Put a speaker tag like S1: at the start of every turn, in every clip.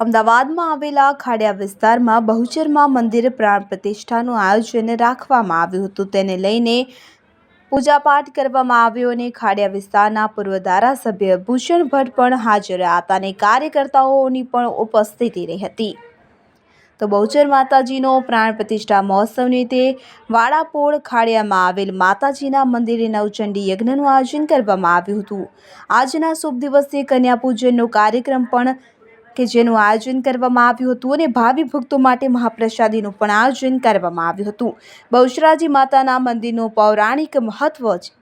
S1: અમદાવાદમાં આવેલા ખાડિયા વિસ્તારમાં બહુચરમાં મંદિર પ્રાણ પ્રતિષ્ઠાનું આયોજન રાખવામાં આવ્યું હતું. તેને લઈને પૂજાપાઠ કરવામાં આવ્યો અને ખાડિયા વિસ્તારના પૂર્વ ધારાસભ્ય ભૂષણ ભટ્ટ પણ હાજર હતા અને કાર્યકર્તાઓની પણ ઉપસ્થિતિ રહી હતી. તો બહુચર માતાજીનો પ્રાણ પ્રતિષ્ઠા મહોત્સવની તે વાડાપોળ ખાડિયામાં આવેલ માતાજીના મંદિરે નવચંડી યજ્ઞનું આયોજન કરવામાં આવ્યું હતું. આજના શુભ દિવસે કન્યા પૂજનનો કાર્યક્રમ પણ કે જેનું આયોજન કરવામાં આવ્યું હતું અને ભાવિ ભક્તો માટે મહાપ્રસાદીનું પણ આયોજન કરવામાં આવ્યું હતું. બહુચરાજી માતાના મંદિરનું પૌરાણિક મહત્વ છે.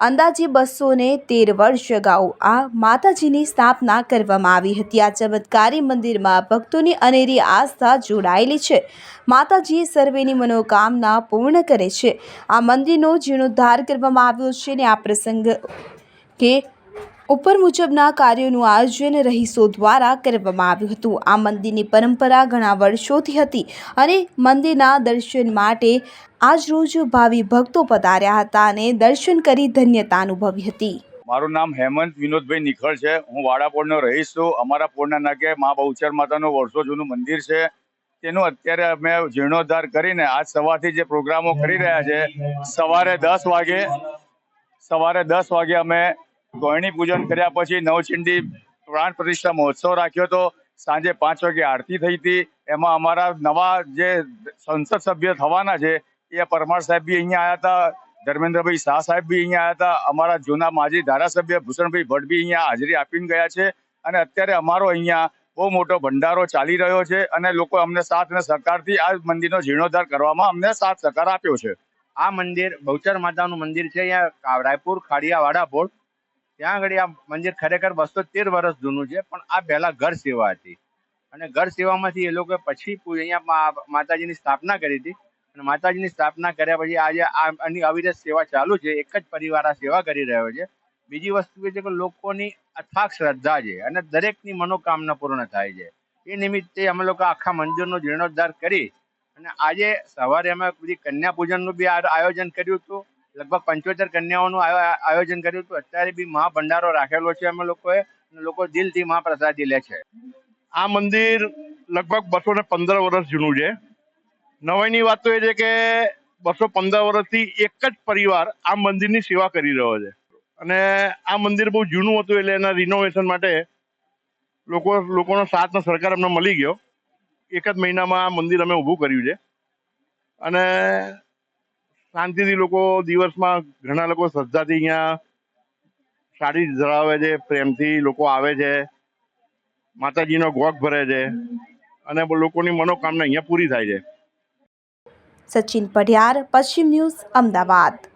S1: અંદાજે બસો ને તેર વર્ષ અગાઉ આ માતાજીની સ્થાપના કરવામાં આવી હતી. આ ચમત્કારી મંદિરમાં ભક્તોની અનેરી આસ્થા જોડાયેલી છે. માતાજી સર્વેની મનોકામના પૂર્ણ કરે છે. આ મંદિરનો જીર્ણોદ્ધાર કરવામાં આવ્યો છે અને આ પ્રસંગ કે ઉપર મુજબના કાર્યોનું આયોજન રહીશો દ્વારા કરવામાં આવ્યું હતું. આ મંદિરની પરંપરા ઘણા વર્ષોથી હતી અને મંદિરના દર્શન માટે આજરોજ ભાવિ ભક્તો પધાર્યા હતા અને દર્શન કરી ધન્યતા અનુભવી હતી.
S2: મારું નામ હેમંત વિનોદભાઈ નિખળ છે. હું વાડાપોળનો રહીશ છું. અમારા પોળના નાકે મા બહુચર માતાનું વર્ષો જૂનું મંદિર છે. તેનું અત્યારે અમે જીર્ણોદ્ધાર કરીને આજ સવારથી જે પ્રોગ્રામો કરી રહ્યા છે, સવારે દસ વાગે, સવારે દસ વાગે અમે ગોયણી પૂજન કર્યા પછી નવચિંડી પ્રાણ પ્રતિષ્ઠા મહોત્સવ રાખ્યો હતો. સાંજે પાંચ વાગે આરતી થઈ હતી. એમાં અમારા નવા જે સંસદ સભ્ય થવાના છે, એ પરમાર સાહેબ બી અહીંયા આવ્યા હતા. ધર્મેન્દ્રભાઈ શાહ સાહેબ બી અહીંયા આવ્યા હતા. અમારા જૂના માજી ધારાસભ્ય ભૂષણભાઈ ભટ્ટ બી અહીંયા હાજરી આપીને ગયા છે. અને અત્યારે અમારો અહીંયા બહુ મોટો ભંડારો ચાલી રહ્યો છે અને લોકો અમને સાથ અને સહકારથી આ મંદિરનો જીર્ણોદ્ધાર કરવામાં અમને સાથ સહકાર આપ્યો છે.
S3: આ મંદિર બહુચર માતાનું મંદિર છે. અહીંયા રાયપુર, ખાડિયાવાડા વાડાપોળ ત્યાં આગળ આ મંદિર ખરેખર બસો તેર વર્ષ જૂનું છે, પણ આ પહેલા ઘર સેવા હતી. અને ઘર સેવામાંથી એ લોકો પછી અહીંયા માતાજીની સ્થાપના કરી હતી. અને માતાજીની સ્થાપના કર્યા પછી આજે આની અવિરત સેવા ચાલુ છે, એક જ પરિવાર આ સેવા કરી રહ્યો છે. બીજી વસ્તુ એ છે કે લોકોની અથાગ શ્રદ્ધા છે અને દરેકની મનોકામના પૂર્ણ થાય છે. એ નિમિત્તે અમે લોકો આખા મંદિરનો જીર્ણોદ્ધાર કરી અને આજે સવારે અમે બધી કન્યા પૂજનનું બી આયોજન કર્યું હતું. લગભગ પંચોતેર કન્યાઓનું આયો- આયોજન કર્યું હતું. અત્યારે બી મહાભંડારો રાખેલો છે અમે લોકોએ લોકો દિલથી મહાપ્રસાદી લે છે.
S4: આ મંદિર લગભગ બસો ને પંદર વર્ષ જૂનું છે. નવાઈની વાત તો એ છે કે બસો પંદર વર્ષથી એક જ પરિવાર આ મંદિરની સેવા કરી રહ્યો છે. અને આ મંદિર બહુ જૂનું હતું એટલે એના રિનોવેશન માટે લોકો, લોકોનો સાથનો સરકાર અમને મળી ગયો. એક જ મહિનામાં આ મંદિર અમે ઊભું કર્યું છે. અને શાંતિથી લોકો દિવસમાં ઘણા લોકો શ્રદ્ધાથી અહીંયા સાડી ધરાવે છે, પ્રેમથી લોકો આવે છે, માતાજીનો ગોખ ભરે છે અને લોકોની મનોકામના અહીંયા પૂરી થાય છે.
S1: સચિન પઢિયાર, પશ્ચિમ ન્યૂઝ, અમદાવાદ.